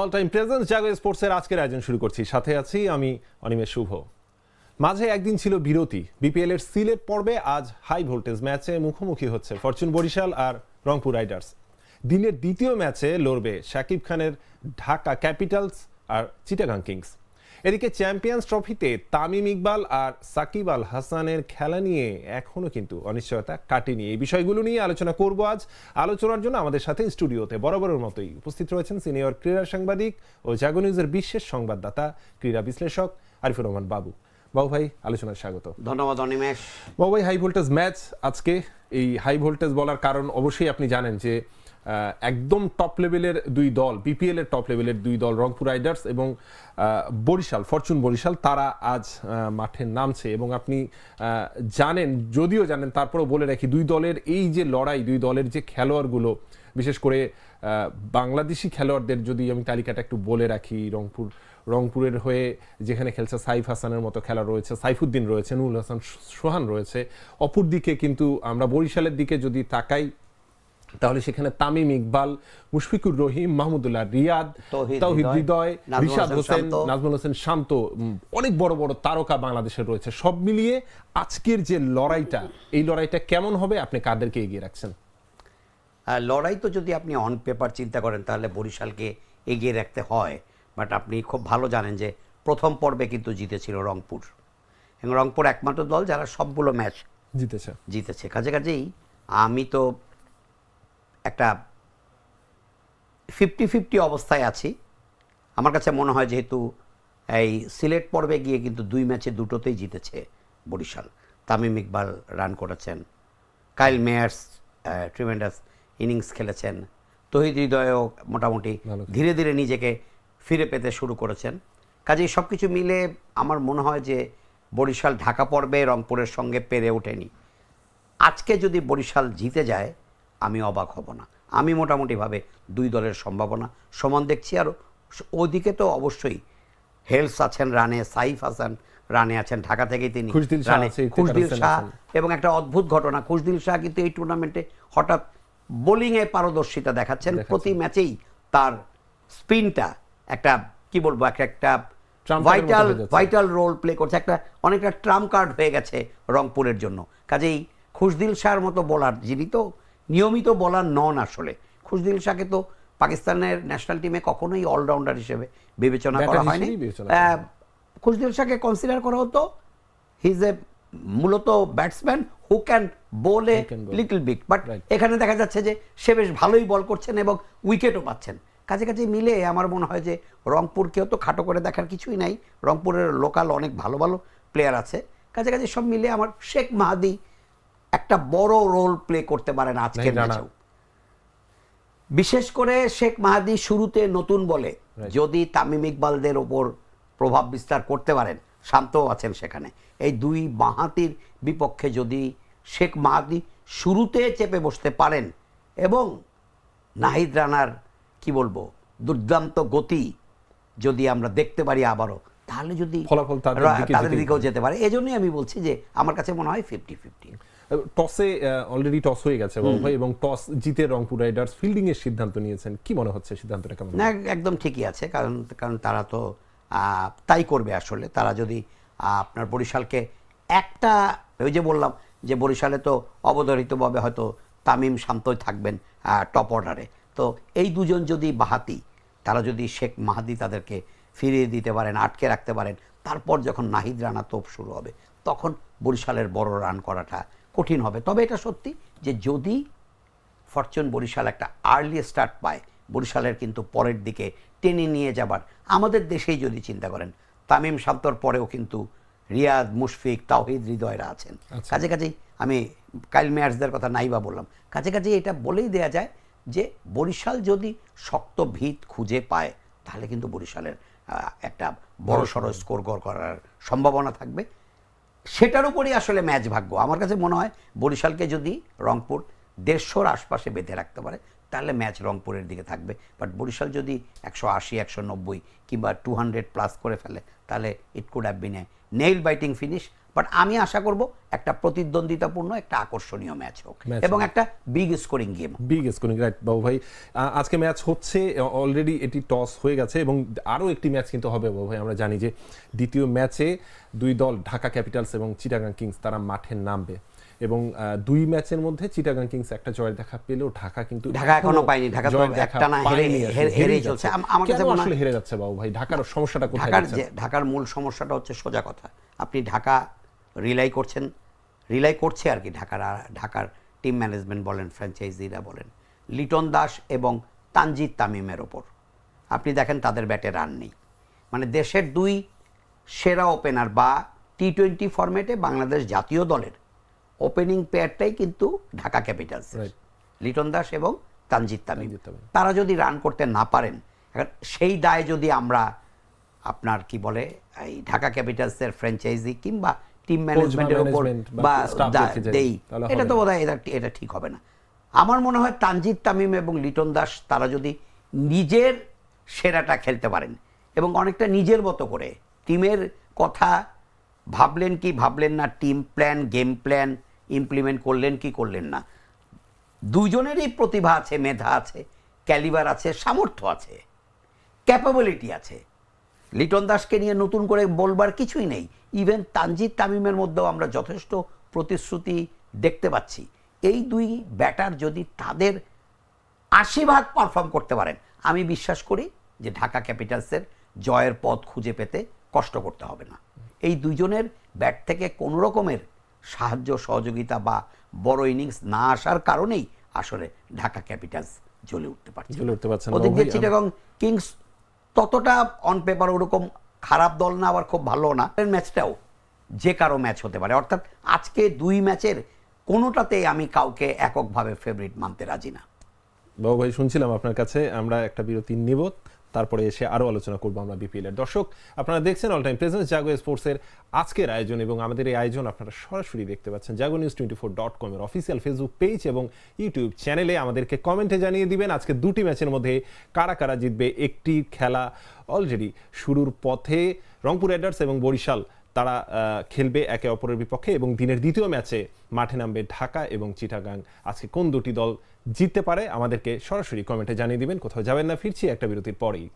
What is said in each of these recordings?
All time presence, জাগো স্পোর্টসের আজকের আয়োজন শুরু করছি। সাথে আছি আমি অনিমেষ শুভ। মাঝে একদিন ছিল বিরতি। বিপিএল এর সিলেট পর্বে আজ হাই ভোল্টেজ ম্যাচে মুখোমুখি হচ্ছে ফরচুন বরিশাল আর রংপুর রাইডার্স দিনের দ্বিতীয় ম্যাচে লড়বে শাকিব খানের ঢাকা ক্যাপিটালস আর চিটাগাং কিংস এদিকে চ্যাম্পিয়ন্স ট্রফিতে তামিম ইকবাল আর সাকিব আল হাসানের খেলা নিয়ে এখনও কিন্তু অনিশ্চয়তা কাটেনি। এই বিষয়গুলো নিয়ে আলোচনা করব আজ। আলোচনার জন্য আমাদের সাথে স্টুডিওতে বরাবরের মতোই উপস্থিত রয়েছেন সিনিয়র ক্রীড়া সাংবাদিক ও জাগো নিউজের বিশেষ সংবাদদাতা ক্রীড়া বিশ্লেষক আরিফুর রহমান বাবু। বাবু ভাই আলোচনায় স্বাগত। ধন্যবাদ অনিমেষ। বাবু ভাই হাই ভোল্টেজ ম্যাচ আজকে। এই হাই ভোল্টেজ বলার কারণ অবশ্যই আপনি জানেন যে একদম টপ লেভেলের দুই দল বিপিএল এর টপ লেভেলের দুই দল, রংপুর রাইডার্স এবং বরিশাল ফরচুন বরিশাল, তারা আজ মাঠে নামছে এবং আপনি জানেন, যদিও জানেন, তারপরেও বলে রাখি, দুই দলের এই যে লড়াই, দুই দলের যে খেলোয়াড়গুলো, বিশেষ করে বাংলাদেশি খেলোয়াড়দের যদি আমি তালিকাটা একটু বলে রাখি, রংপুর, রংপুরের হয়ে যেখানে খেলছে সাইফ হাসানের মতো খেলা রয়েছে, সাইফুদ্দিন রয়েছে, নুরুল হাসান সোহান রয়েছে অপর দিকে কিন্তু আমরা বরিশালের দিকে যদি তাকাই তাহলে সেখানে তামিম ইকবাল মুশফিকুর রহিম মাহমুদুল্লাহ রিয়াদ তৌহিদ হৃদয়, রিশাদ হোসেন নাজমুল হোসেন শান্ত অনেক বড় বড় তারকা বাংলাদেশের রয়েছে। সব মিলিয়ে আজকের যে লড়াইটা এই লড়াইটা কেমন হবে? আপনি কাদেরকে এগিয়ে রাখছেন? লড়াই তো যদি আপনি অন পেপার চিন্তা করেন তাহলে বরিশালকে এগিয়ে রাখতে হয়। বাট আপনি খুব ভালো জানেন যে প্রথম পর্বে কিন্তু জিতেছিল রংপুর। এবং রংপুর একমাত্র দল যারা সবগুলো ম্যাচ জিতেছে। জিতেছে। কাজে কাজেই আমি তো একটা ফিফটি ফিফটি অবস্থায় আছি। আমার কাছে মনে হয় যেহেতু এই সিলেট পর্বে গিয়ে কিন্তু দুই ম্যাচে দুটোতেই জিতেছে বরিশাল। তামিম ইকবাল রান করেছেন। কাইল মেয়ার্স ট্রিমেন্ডাস ইনিংস খেলেছেন। তহিদ হৃদয়ও মোটামুটি ধীরে ধীরে নিজেকে ফিরে পেতে শুরু করেছেন। কাজেই সব কিছু মিলে আমার মনে হয় যে বরিশাল ঢাকা পর্বে রংপুরের সঙ্গে পেরে ওঠেনি। আজকে যদি বরিশাল জিতে যায় আমি অবাক হব না। আমি মোটামুটিভাবে দুই দলের সম্ভাবনা সমান দেখছি আর ওদিকে তো অবশ্যই হেলস আছেন রানে সাইফ হাসান রানে আছেন ঢাকা থেকেই তিনি। খুশদিল শাহ রানে খুশদিল শাহ এবং একটা অদ্ভুত ঘটনা খুশদিল শাহ কিন্তু এই টুর্নামেন্টে হঠাৎ বোলিংয়ে পারদর্শিতা দেখাচ্ছেন। প্রতি ম্যাচেই তার স্পিনটা একটা কি বলব একটা একটা ভাইটাল ভাইটাল রোল প্লে করছে একটা অনেকটা ট্রাম্প কার্ড হয়ে গেছে রংপুরের জন্য। কাজেই খুশদিল শাহর মতো বোলার যিনি তো নিয়মিত বলার নন আসলে। খুশদিল শাহকে তো পাকিস্তানের ন্যাশনাল টিমে কখনোই অলরাউন্ডার হিসেবে বিবেচনা করা হয়নি। হয়। খুশদিল শাহকে কনসিডার করা হতো। হিজ এ মূলত batsman who can bowl a. Little bit but এখানে দেখা যাচ্ছে যে সে বেশ ভালোই বল করছেন এবং উইকেটও পাচ্ছেন। কাছে কাছে মিলে আমার মনে হয় যে রংপুরকেও তো খাটো করে দেখার কিছুই নাই। রংপুরের লোকাল অনেক ভালো ভালো প্লেয়ার আছে। কাছে কাছে সব মিলে আমার শেখ মাহাদি একটা বড় রোল প্লে করতে পারেন আজকের ম্যাচেও। বিশেষ করে শেখ মাহাদি শুরুতে নতুন বলে যদি তামিম ইকবালদের ওপর প্রভাব বিস্তার করতে পারেন শান্তও আছেন সেখানে। এই দুই বাঁহাতির বিপক্ষে যদি শেখ মাহাদি শুরুতে চেপে বসতে পারেন এবং নাহিদ রানার কি বলব দুর্দান্ত গতি যদি আমরা দেখতে পারি আবারও তাহলে যদি ফলাফল তাদের দিকেও যেতে পারে। এজন্যই আমি বলছি যে আমার কাছে মনে হয় ফিফটি ফিফটি টসে অলরেডি টস হয়ে গেছে বাবু ভাই এবং টস জিতে রংপুর রাইডার্স ফিল্ডিং এর সিদ্ধান্ত নিয়েছেন। কি মনে হচ্ছে সিদ্ধান্তটা কেমন? না একদম ঠিকই আছে কারণ কারণ তারা তো তাই করবে আসলে। তারা যদি আপনার বরিশালকে একটা ওই যে বললাম যে বরিশালে তো অবধারিতভাবে হয়তো তামিম শান্তই থাকবেন টপ অর্ডারে তো এই দুজন যদি বাহাতি তারা যদি শেখ মাহাদি তাদেরকে ফিরিয়ে দিতে পারেন আটকে রাখতে পারেন তারপর যখন নাহিদ রানা তোপ শুরু হবে তখন বরিশালের বড় রান করাটা কঠিন হবে। তবে এটা সত্যি যে যদি ফরচুন বরিশাল একটা আর্লি স্টার্ট পায় বরিশালের কিন্তু পরের দিকে টেনে নিয়ে যাবার। আমাদের দেশেই যদি চিন্তা করেন তামিম শান্তর পরেও কিন্তু রিয়াদ মুশফিক তাওহিদ হৃদয়রা আছেন। কাজে কাজেই আমি কাইল মেয়ার্সদের কথা নাই বা বললাম। কাজে কাজে এটা বলেই দেয়া যায় যে বরিশাল যদি শক্ত ভিত খুঁজে পায় তাহলে কিন্তু বরিশালের একটা বড় সড়ো স্কোর গড় করার সম্ভাবনা থাকবে। সেটার উপরই আসলে ম্যাচ ভাগ্য। আমার কাছে মনে হয় বরিশালকে যদি রংপুর দেড়শোর আশপাশে বেঁধে রাখতে পারে, তাহলে ম্যাচ রংপুরের দিকে থাকবে। বাট বরিশাল যদি একশো আশি, একশো নব্বই কিংবা টু হান্ড্রেড প্লাস করে ফেলে, তাহলে it could have been a nail biting finish but আমি আশা করব একটা প্রতিদ্বন্দ্বিতাপূর্ণ একটা আকর্ষণীয় ম্যাচ হোক। এবং একটা big scoring game big scoring right বাবু ভাই। আজকে ম্যাচ হচ্ছে অলরেডি এটি টস হয়ে গেছে এবং আরও একটি ম্যাচ কিন্তু হবে বাবু ভাই। আমরা জানি যে দ্বিতীয় ম্যাচে দুই দল ঢাকা ক্যাপিটালস এবং চিটাগাং কিংস তারা মাঠে নামবে। এবং দুই ম্যাচের মধ্যে চিটাগাং কিংস একটা জয়ের দেখা পেলেও ঢাকা কিন্তু ঢাকা এখনও পায়নি। ঢাকা তো দেখা একটানা হেরে- হেরে- চলছে। যাচ্ছে। আম- আমার কাছে মনে হয়- হেরে যাচ্ছে বাবু ভাই? ঢাকার সমস্যাটা কোথায় ঢাকার ঢাকার মূল সমস্যাটা হচ্ছে সোজা কথা। আপনি ঢাকা রিলাই করছেন রিলাই করছে আর কি ঢাকার ঢাকার টিম ম্যানেজমেন্ট বলেন ফ্র্যাঞ্চাইজিরা বলেন লিটন দাস এবং তানজিদ তামিমের ওপর। আপনি দেখেন তাদের ব্যাটে রান নেই। মানে দেশের দুই সেরা ওপেনার বা টি টোয়েন্টি ফরম্যাটে বাংলাদেশ জাতীয় দলের ওপেনিং পেয়ারটাই কিন্তু ঢাকা ক্যাপিটালস। লিটন দাস এবং তানজিদ তামিম। তানজিদ তামিম। তারা যদি রান করতে না পারেন এখন সেই দায় যদি আমরা আপনার কি বলে এই ঢাকা ক্যাপিটালসের ফ্র্যাঞ্চাইজি কিংবা টিম ম্যানেজমেন্টের উপর বা দেই এটা তো বোধহয় এটা এটা ঠিক হবে না। আমার মনে হয় তানজিদ তামিম এবং লিটন দাস তারা যদি নিজের সেরাটা খেলতে পারেন এবং অনেকটা নিজের মতো করে টিমের কথা ভাবলেন কি ভাবলেন না team plan game plan implement করলেন কি করলেন না। দুজনেরই প্রতিভা আছে মেধা আছে ক্যালিবার আছে সামর্থ্য আছে ক্যাপাবিলিটি আছে। লিটন দাসকে নিয়ে নতুন করে বলবার কিছুই নেই। ইভেন তানজিদ তামিমের মধ্যেও আমরা যথেষ্ট প্রতিশ্রুতি দেখতে পাচ্ছি। এই দুই ব্যাটার যদি তাদের আশি ভাগ পারফর্ম করতে পারেন আমি বিশ্বাস করি যে ঢাকা ক্যাপিটালসের জয়ের পথ খুঁজে পেতে কষ্ট করতে হবে না। এই দুইজনের ব্যাট থেকে কোনো রকমের সাহায্য সহযোগিতা বা বড় ইনিংস না আসার কারণেই আসলে ঢাকা ক্যাপিটালস জ্বলে উঠতে পারছে। জ্বলে উঠতে পারছে ওদিক দিয়ে চিটাগং কিংস ততটা অন পেপার ওরকম খারাপ দল না, আবার খুব ভালো না। ম্যাচটাও যে কারও ম্যাচ হতে পারে। অর্থাৎ আজকে দুই ম্যাচের কোনোটাতেই আমি কাউকে এককভাবে ফেভারিট মানতে রাজি না। বাবু ভাই, শুনছিলাম আপনার কাছে। আমরা একটা বিরতি নিব। তারপরে এসে আরও আলোচনা করব আমরা বিপিএল এর। দর্শক, আপনারা দেখছেন অল টাইম প্রেজেন্স জাগো স্পোর্টসের আজকের আয়োজন এবং আমাদের এই আয়োজন আপনারা সরাসরি দেখতে পাচ্ছেন Jago News twenty four dot কমের অফিসিয়াল ফেসবুক পেজ এবং ইউটিউব চ্যানেলে আমাদেরকে কমেন্টে জানিয়ে দিবেন। আজকে দুটি ম্যাচের মধ্যে কারা কারা জিতবে একটি খেলা অলরেডি শুরুর পথে। রংপুর রাইডার্স এবং বরিশাল তারা খেলবে একে অপরের বিপক্ষে এবং দিনের দ্বিতীয় ম্যাচে মাঠে নামবে ঢাকা এবং চিটাগাং। আজকে কোন দুটি দল জিততে পারে আমাদেরকে সরাসরি কমেন্টে জানিয়ে দিবেন। কোথাও যাবেন না, ফিরছি একটা বিরতির পরেই।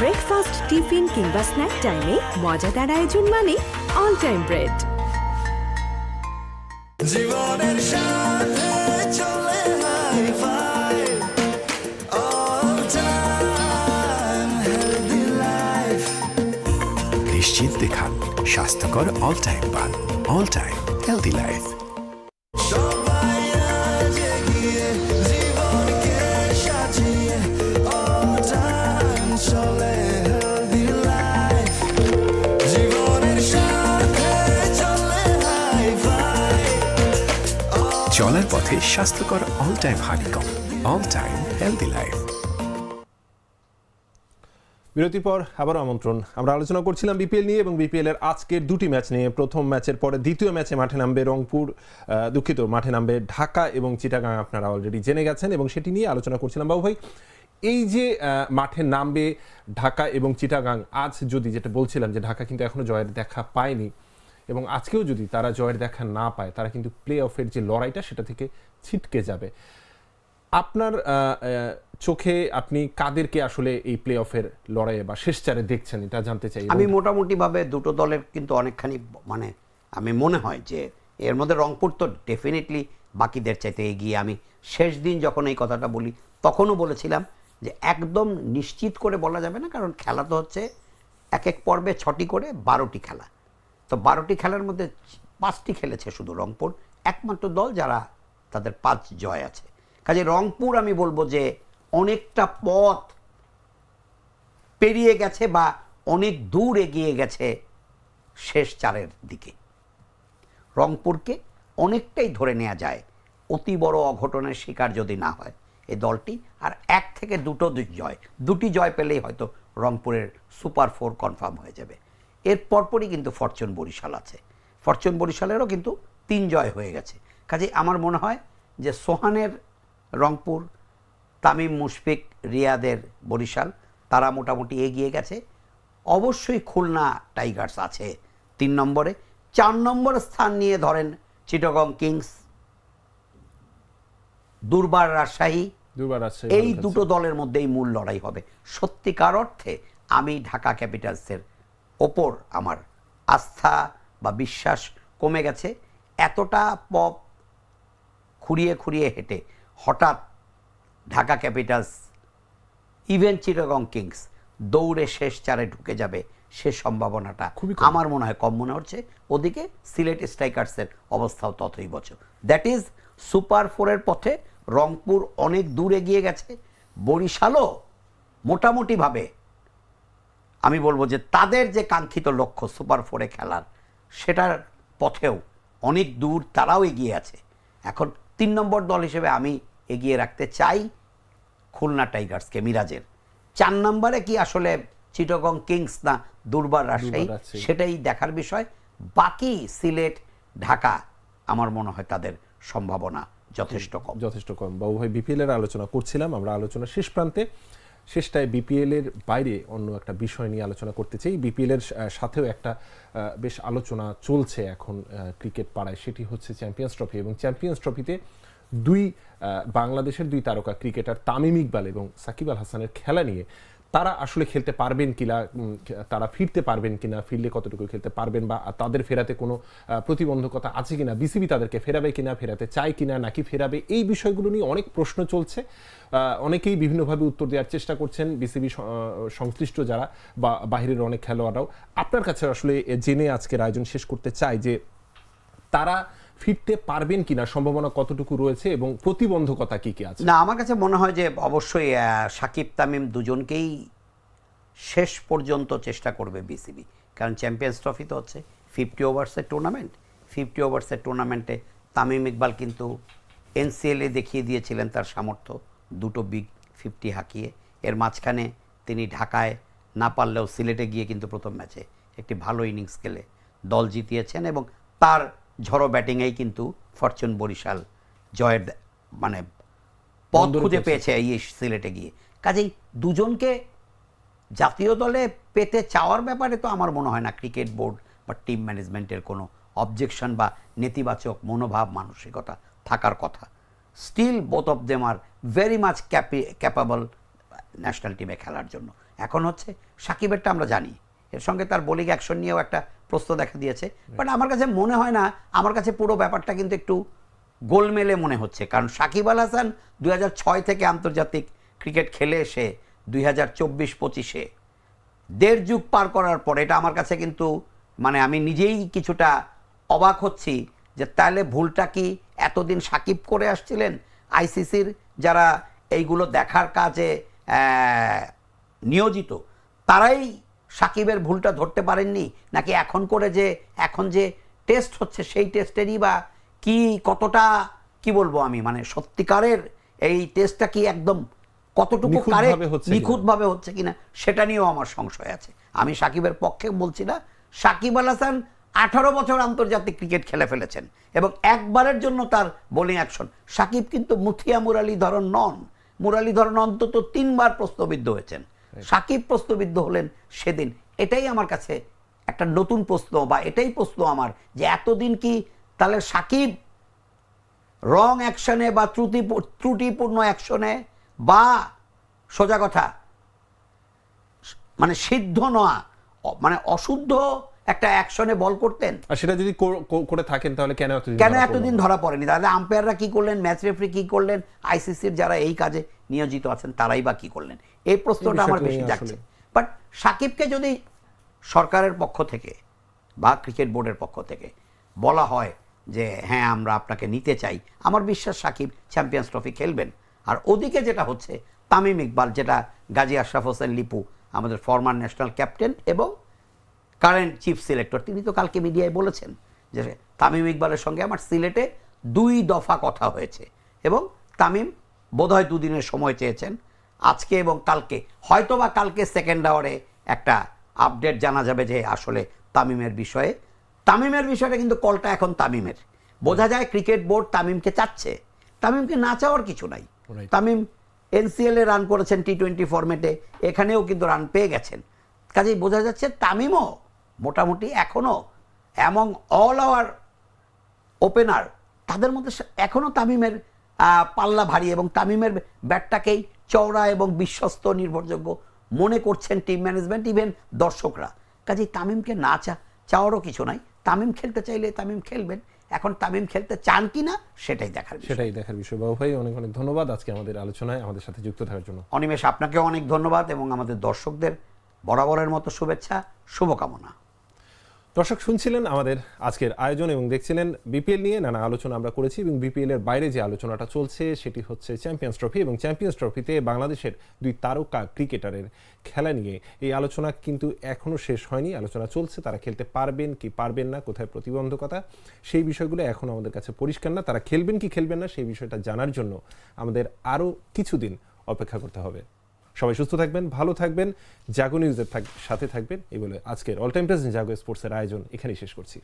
ব্রেকফাস্ট টিফিন কিংবা স্ন্যাক টাইমে মজাদার আয়োজন মানে অল টাইম ব্রেড জীবনের সাথে স্বাস্থ্যকর অল টাইম পান অল টাইম হেলদি লাইফ পথে স্বাস্থ্যকর all time honeycomb all time healthy life বিরতির পর আবারও আমন্ত্রণ। আমরা আলোচনা করছিলাম বিপিএল নিয়ে এবং বিপিএল এর আজকের দুটি ম্যাচ নিয়ে। প্রথম ম্যাচের পরে দ্বিতীয় ম্যাচে মাঠে নামবে রংপুর দুঃখিত, মাঠে নামবে ঢাকা এবং চিটাগাং আপনারা অলরেডি জেনে গেছেন এবং সেটি নিয়ে আলোচনা করছিলাম। বাবু ভাই, এই যে মাঠে নামবে ঢাকা এবং চিটাগাং, আজ যদি যেটা বলছিলাম যে ঢাকা কিন্তু এখনও জয়ের দেখা পায়নি এবং আজকেও যদি তারা জয়ের দেখা না পায় তারা কিন্তু প্লে অফের যে লড়াইটা সেটা থেকে ছিটকে যাবে। আপনার চোখে আপনি কাদেরকে আসলে এই প্লে অফের লড়াইয়ে বা শেষ চারে দেখছেন? এটা জানতে চাই। আমি মোটামুটিভাবে দুটো দলের কিন্তু অনেকখানি মানে আমি মনে হয় যে এর মধ্যে রংপুর তো ডেফিনেটলি বাকিদের চাইতে এগিয়ে। আমি শেষ দিন যখন এই কথাটা বলি তখনও বলেছিলাম যে একদম নিশ্চিত করে বলা যাবে না কারণ খেলা তো হচ্ছে এক এক পর্বে ছটি করে বারোটি খেলা। তো বারোটি খেলার মধ্যে পাঁচটি খেলেছে শুধু রংপুর। একমাত্র দল যারা তাদের পাঁচ জয় আছে। কাজে রংপুর আমি বলব যে অনেকটা পথ পেরিয়ে গেছে বা অনেক দূর এগিয়ে গেছে শেষ চারের দিকে। রংপুরকে অনেকটাই ধরে নেওয়া যায়। অতি বড় অঘটনের শিকার যদি না হয় এই দলটি। আর এক থেকে দুটো জয়। দুটি জয় পেলেই হয়তো রংপুরের সুপার ফোর কনফার্ম হয়ে যাবে। এর পরপরই কিন্তু ফরচুন বরিশাল আছে। ফরচুন বরিশালেরও কিন্তু তিন জয় হয়ে গেছে। কাজে আমার মনে হয় যে সোহানের রংপুর তামিম মুশফিক রিয়াদের বরিশাল তারা মোটামুটি এগিয়ে গেছে। অবশ্যই খুলনা টাইগার্স আছে তিন নম্বরে। চার নম্বর স্থান নিয়ে ধরেন চিটগং কিংস দুর্বার রাজশাহী। এই দুটো দলের মধ্যেই মূল লড়াই হবে। সত্যিকার অর্থে আমি ঢাকা ক্যাপিটালসের ওপর আমার আস্থা বা বিশ্বাস কমে গেছে। এতটা পপ খুঁড়িয়ে খুঁড়িয়ে হেঁটে হঠাৎ Dhaka Capitals even Chittagong Kings দৌড়ে শেষ চারে ঢুকে যাবে সে সম্ভাবনাটা খুবই আমার মনে হয় কম মনে হচ্ছে। ওদিকে সিলেট স্ট্রাইকার্সের অবস্থাও ততই বছর। দ্যাট ইজ সুপার ফোরের পথে রংপুর অনেক দূর এগিয়ে গেছে। বরিশালও মোটামুটিভাবে আমি বলব যে তাদের যে কাঙ্ক্ষিত লক্ষ্য সুপার ফোরে খেলার সেটার পথেও অনেক দূর তারাও এগিয়ে আছে। এখন তিন নম্বর দল হিসেবে আমি এগিয়ে রাখতে চাই খুলনা টাইগার্সকে মিরাজের। চার নম্বরে কি আসলে চিটগং কিংস না দুর্বার রাজশাহী সেটাই দেখার বিষয়। বাকি সিলেট ঢাকা আমার মনে হয় তাদের সম্ভাবনা যথেষ্ট কম। যথেষ্ট কম। বাবু ভাই বিপিএল এর আলোচনা করছিলাম আমরা আলোচনা শেষ প্রান্তে শেষটায় বিপিএল এর বাইরে অন্য একটা বিষয় নিয়ে আলোচনা করতে চাই। বিপিএল এর সাথেও একটা বেশ আলোচনা চলছে এখন ক্রিকেট পাড়ায়। সেটি হচ্ছে চ্যাম্পিয়ন্স ট্রফি এবং চ্যাম্পিয়ন্স ট্রফিতে দুই বাংলাদেশের দুই তারকা ক্রিকেটার তামিম ইকবাল এবং সাকিব আল হাসানের খেলা নিয়ে তারা আসলে খেলতে পারবেন কিনা তারা ফিরতে পারবেন কিনা ফিরলে কতটুকু খেলতে পারবেন বা তাদের ফেরাতে কোনো প্রতিবন্ধকতা আছে কিনা, বিসিবি তাদেরকে ফেরাবে কিনা, ফেরাতে চায় কিনা, নাকি ফেরাবে, এই বিষয়গুলো নিয়ে অনেক প্রশ্ন চলছে। অনেকেই বিভিন্নভাবে উত্তর দেওয়ার চেষ্টা করছেন বিসিবি সংশ্লিষ্ট যারা বা বাহিরের অনেক খেলোয়াড়রাও। আপনার কাছে আসলে জেনে আজকের আয়োজন শেষ করতে চাই যে তারা ফিরতে পারবেন কিনা? সম্ভাবনা কতটুকু রয়েছে এবং প্রতিবন্ধকতা কি কি আছে? না, আমার কাছে মনে হয় যে অবশ্যই সাকিব, তামিম দুজনকেই শেষ পর্যন্ত চেষ্টা করবে বিসিবি কারণ চ্যাম্পিয়ন্স ট্রফি তো হচ্ছে ফিফটি ওভার্সের টুর্নামেন্ট ফিফটি ওভার্সের টুর্নামেন্টে তামিম ইকবাল কিন্তু এনসিএলে দেখিয়ে দিয়েছিলেন তার সামর্থ্য, দুটো বিগ ফিফটি হাঁকিয়ে। এর মাঝখানে তিনি ঢাকায় না পারলেও সিলেটে গিয়ে কিন্তু প্রথম ম্যাচে একটি ভালো ইনিংস খেলে দল জিতিয়েছেন এবং তার ঝড়ো ব্যাটিংয়েই কিন্তু ফরচুন বরিশাল জয়ের মানে পথ খুঁজে পেয়েছে। এই সিলেটে গিয়ে। কাজেই দুজনকে জাতীয় দলে পেতে চাওয়ার ব্যাপারে তো আমার মনে হয় না ক্রিকেট বোর্ড বা টিম ম্যানেজমেন্টের কোনো অবজেকশন বা নেতিবাচক মনোভাব মানসিকতা থাকার কথা। Still both of them are very much ক্যাপি capable national টিমে খেলার জন্য। এখন হচ্ছে সাকিবেরটা আমরা জানি। এর সঙ্গে তার বোলিং অ্যাকশন নিয়েও একটা প্রশ্ন দেখা দিয়েছে। বাট আমার কাছে মনে হয় না আমার কাছে পুরো ব্যাপারটা কিন্তু একটু গোলমেলে মনে হচ্ছে। কারণ সাকিব আল হাসান দুই হাজার ছয় থেকে আন্তর্জাতিক ক্রিকেট খেলে এসে দুই হাজার চব্বিশ পঁচিশে দেড় যুগ পার করার পর এটা আমার কাছে কিন্তু মানে আমি নিজেই কিছুটা অবাক হচ্ছি যে তাহলে ভুলটা কি এতদিন সাকিব করে আসছিলেন? আইসিসির যারা এইগুলো দেখার কাজে নিয়োজিত তারাই সাকিবের ভুলটা ধরতে পারেননি? নাকি এখন করে যে এখন যে টেস্ট হচ্ছে সেই টেস্টেরই বা কি কতটা কি বলব আমি? মানে সত্যিকারের এই টেস্টটা কি একদম কতটুকু নিখুঁতভাবে হচ্ছে কিনা। হচ্ছে কিনা সেটা নিয়েও আমার সংশয় আছে। আমি সাকিবের পক্ষে বলছি না সাকিব আল হাসান আঠারো বছর আন্তর্জাতিক ক্রিকেট খেলে ফেলেছেন এবং একবারের জন্য তার বোলিং অ্যাকশন সাকিব কিন্তু মুথিয়া মুরালিধরন নন। মুরালিধরন অন্তত তিনবার প্রশ্নবিদ্ধ হয়েছেন। সাকিব প্রশ্নবিদ্ধ হলেন সেদিন। এটাই আমার কাছে একটা নতুন প্রশ্ন বা এটাই প্রশ্ন আমার যে এতদিন কি তাহলে সাকিব রং অ্যাকশনে বা ত্রুটি ত্রুটিপূর্ণ অ্যাকশনে বা সোজা কথা মানে সিদ্ধ নয়া মানে অশুদ্ধ একটা অ্যাকশনে বল করতেন? আর সেটা যদি করে থাকেন তাহলে কেন এতদিন কেন এতদিন ধরা পড়েনি? তাহলে আম্পায়াররা কি করলেন? ম্যাচ রেফারি কি করলেন? আইসিসির যারা এই কাজে নিয়োজিত আছেন তারাই বা কি করলেন? এই প্রশ্নটা আমার বেশি যাচ্ছে। বাট সাকিবকে যদি সরকারের পক্ষ থেকে বা ক্রিকেট বোর্ডের পক্ষ থেকে বলা হয় যে হ্যাঁ আমরা আপনাকে নিতে চাই। আমার বিশ্বাস সাকিব চ্যাম্পিয়ন্স ট্রফি খেলবেন। আর ওদিকে যেটা হচ্ছে তামিম ইকবাল যেটা গাজী আশরাফ হোসেন লিপু আমাদের ফরমার ন্যাশনাল ক্যাপ্টেন এবং কারেন্ট চিফ সিলেক্টর তিনি তো কালকে মিডিয়ায় বলেছেন যে তামিম ইকবালের সঙ্গে আমার সিলেটে দুই দফা কথা হয়েছে। এবং তামিম বোধহয় দুদিনের সময় চেয়েছেন আজকে এবং কালকে। হয়তোবা কালকে সেকেন্ড আওয়ারে একটা আপডেট জানা যাবে যে আসলে তামিমের বিষয়ে। তামিমের বিষয়টা কিন্তু কলটা এখন তামিমের। বোঝা যায় ক্রিকেট বোর্ড তামিমকে চাচ্ছে। তামিমকে না চাওয়ার কিছু নাই। তামিম এনসিএল এ রান করেছেন টি টোয়েন্টি ফরম্যাটে এখানেও কিন্তু রান পেয়ে গেছেন। কাজেই বোঝা যাচ্ছে তামিমও মোটামুটি এখনও এমং অল আওয়ার ওপেনার তাদের মধ্যে এখনও তামিমের পাল্লা ভারী এবং তামিমের ব্যাটটাকেই চওড়া এবং বিশ্বস্ত নির্ভরযোগ্য মনে করছেন টিম ম্যানেজমেন্ট ইভেন দর্শকরা। কাজেই তামিমকে না চা চাওয়ারও কিছু নাই। তামিম খেলতে চাইলে তামিম খেলবেন। এখন তামিম খেলতে চান কি না সেটাই দেখার সেটাই দেখার বিষয়। বাবু ভাই অনেক অনেক ধন্যবাদ আজকে আমাদের আলোচনায় আমাদের সাথে যুক্ত থাকার জন্য। অনিমেষ আপনাকেও অনেক ধন্যবাদ এবং আমাদের দর্শকদের বরাবরের মতো শুভেচ্ছা শুভকামনা। দর্শক শুনছিলেন আমাদের আজকের আয়োজন এবং দেখছিলেন বিপিএল নিয়ে নানা আলোচনা আমরা করেছি এবং বিপিএল এর বাইরে যে আলোচনাটা চলছে, সেটি হচ্ছে চ্যাম্পিয়ন্স ট্রফি এবং চ্যাম্পিয়ন্স ট্রফিতে বাংলাদেশের দুই তারকা ক্রিকেটারের খেলা নিয়ে। এই আলোচনা কিন্তু এখনও শেষ হয়নি, আলোচনা চলছে, তারা খেলতে পারবেন কি পারবেন না, কোথায় প্রতিবন্ধকতা, সেই বিষয়গুলো এখনও আমাদের কাছে পরিষ্কার না। তারা খেলবেন কি খেলবেন না, সেই বিষয়টা জানার জন্য আমাদের আরও কিছুদিন অপেক্ষা করতে হবে। সবাই সুস্থ থাকবেন, ভালো থাকবেন, জাগো নিউজের সাথে থাকবেন। এই বলে আজকের অল টাইম প্রেজেন্ট জাগো স্পোর্টসের আয়োজন এখানেই শেষ করছি।